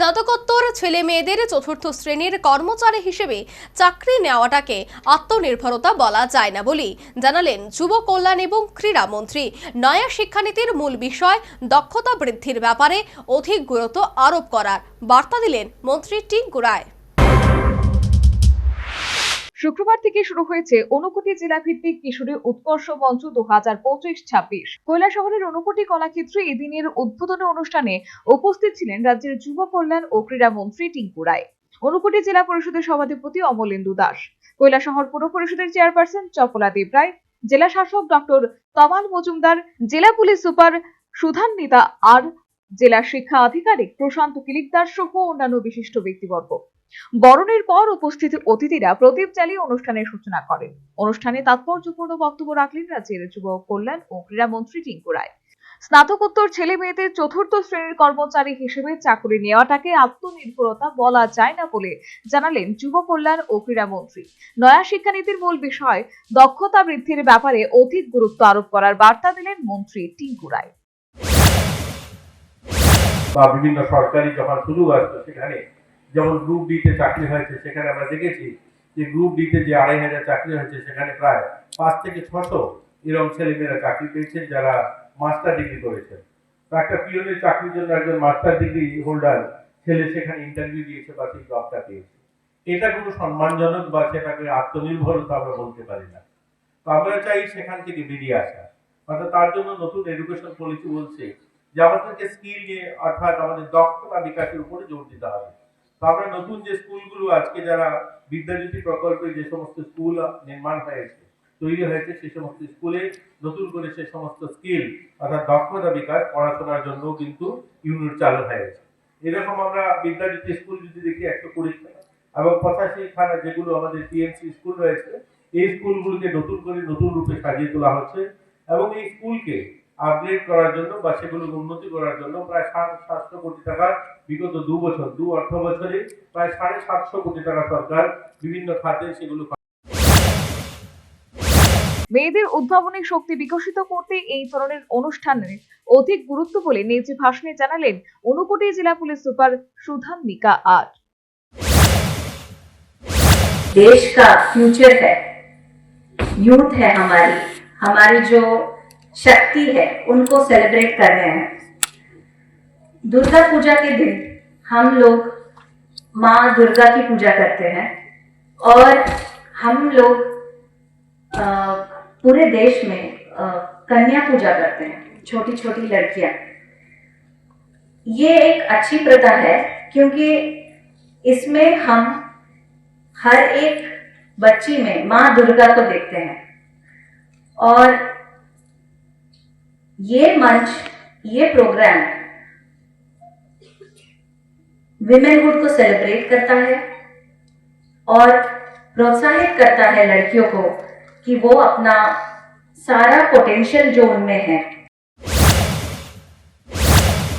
স্নাতকোত্তর ছেলে মেয়েদের চতুর্থ শ্রেণির কর্মচারী হিসেবে চাকরি নেওয়াটাকে আত্মনির্ভরতা বলা যায় না বলেই জানালেন যুব কল্যাণ এবং ক্রীড়া মন্ত্রী। নয়া শিক্ষানীতির মূল বিষয়, দক্ষতা বৃদ্ধির ব্যাপারে অধিক গুরুত্ব আরোপ করার। বার্তা দিলেন মন্ত্রী টিঙ্কু রায়। শুক্রবার থেকে শুরু হয়েছে ঊনকোটি জেলা ভিত্তিক কিশোরী উৎকর্ষ মঞ্চ দু হাজার পঁচিশ ছাব্বিশ শহরের ঊনকোটি কলাক্ষেত্রে এদিনের উদ্বোধনী অনুষ্ঠানে উপস্থিত ছিলেন রাজ্যের যুব কল্যাণ ও ক্রীড়া মন্ত্রী টিঙ্কু রায়। ঊনকোটি জেলা পরিষদের সভাধিপতি অমলেন্দু দাস। শহর পুর পরিষদের চেয়ারপারসন চপলা দেব রায়। জেলা শাসক ডক্টর তমাল মজুমদার, জেলা পুলিশ সুপার সুধান্বিতা আর, জেলা শিক্ষা আধিকারিক প্রশান্ত কিলিকদার সহ অন্যান্য বিশিষ্ট ব্যক্তিবর্গ। বরণের পর উপস্থিত অতিথিরা প্রদীপ জ্বালিয়ে অনুষ্ঠানের সূচনা করেন। অনুষ্ঠানে তাৎপর্যপূর্ণ বক্তব্য রাখলেন রাজ্যের যুব কল্যাণ ও ক্রীড়া মন্ত্রী টিঙ্কু রায়। স্নাতকোত্তর ছেলে মেয়েদের চতুর্থ শ্রেণির কর্মচারী হিসেবে চাকরি নেওয়াটাকে আত্মনির্ভরতা বলা যায় না বলে জানালেন যুব কল্যাণ ও ক্রীড়া মন্ত্রী। নয়া শিক্ষানীতির মূল বিষয়, দক্ষতা বৃদ্ধির ব্যাপারে অধিক গুরুত্ব আরোপ করার বার্তা দিলেন মন্ত্রী টিঙ্কু রায়। বা বিভিন্ন সরকারি যখন সুযোগ আসতো সেখানে যেমন গ্রুপ ডিতে চাকরি হয়েছে, সেখানে আমরা দেখেছি যে গ্রুপ ডিতে যে আড়াই হাজার চাকরি হয়েছে, সেখানে প্রায় পাঁচ থেকে ছশো এরকম ছেলেমেয়েরা চাকরি পেয়েছেন যারা মাস্টার ডিগ্রি করেছেন তো একটা পিওনের চাকরির জন্য একজন মাস্টার ডিগ্রি হোল্ডার ছেলে সেখানে ইন্টারভিউ দিয়েছে বা সেই জবটা পেয়েছে। এটা কোনো সম্মানজনক বা সেটাকে আত্মনির্ভরতা আমরা বলতে পারি না। তো আমরা চাই সেখান থেকে বেরিয়ে আসা। অর্থাৎ তার জন্য নতুন এডুকেশন পলিসি বলছে যে আমাদেরকে স্কিল নিয়ে অর্থাৎ আমাদের দক্ষতা বিকাশের উপরে জোর দিতে হবে। আমরা নতুন যে স্কুলগুলো আজকে যারা বিদ্যাজ্যোতি প্রকল্পে যে সমস্ত স্কুল নির্মাণ হয়েছে, তৈরি হয়েছে, সেই সমস্ত স্কুলে নতুন করে সে সমস্ত স্কিল অর্থাৎ দক্ষতা বিকাশ পড়াশোনার জন্য কিন্তু ইউনিট চালু হয়েছে। এরকম আমরা বিদ্যাজ্যোতি স্কুল যদি দেখি একশো কুড়িটা এবং পঁচাশি খানা যেগুলো আমাদের টিএমসি স্কুল রয়েছে, এই স্কুলগুলোকে নতুন করে নতুন রূপে সাজিয়ে তোলা হচ্ছে এবং এই স্কুলকে আপগ্রেড করার জন্য বা সেগুলোকে উন্নতি করার জন্য প্রায় সাড়ে সাতশো কোটি টাকা বিগত দু বছর দু অর্থ বছরে প্রায় সাড়ে সাতশো কোটি টাকা সরকার বিভিন্ন খাতে সেগুলো মেয়েদের উদ্ভাবনী শক্তি বিকশিত করতে এই ধরনের অনুষ্ঠানের অধিক গুরুত্ব বলে নিজে ভাষণে জানালেন ঊনকোটি জেলা পুলিশ সুপার সুধান্বিকা আর देश का फ्यूचर है यूथ है हमारी हमारी जो शक्ति है, उनको सेलिब्रेट कर रहे हैं। दुर्गा पूजा के दिन हम लोग माँ दुर्गा की पूजा करते हैं और हम लोग पूरे देश में कन्या पूजा करते हैं छोटी छोटी लड़कियाँ। ये एक अच्छी प्रथा है क्योंकि इसमें हम हर एक बच्ची में माँ दुर्गा को देखते हैं। और ये मंच ये प्रोग्राम विमेनहुड को सेलिब्रेट करता है और प्रोत्साहित करता है लड़कियों को कि वो अपना सारा पोटेंशियल जो उनमें है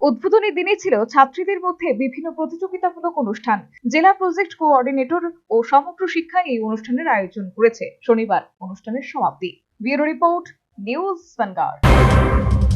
উদ্বোধনী দিনে ছিল ছাত্রীদের মধ্যে বিভিন্ন প্রতিযোগিতামূলক অনুষ্ঠান জেলা প্রজেক্ট কোঅর্ডিনেটর ও সমগ্র শিক্ষা এই অনুষ্ঠানের আয়োজন করেছে শনিবার অনুষ্ঠানের সমাপ্তি ব্যুরো রিপোর্ট न्यूज़ वनगार्ड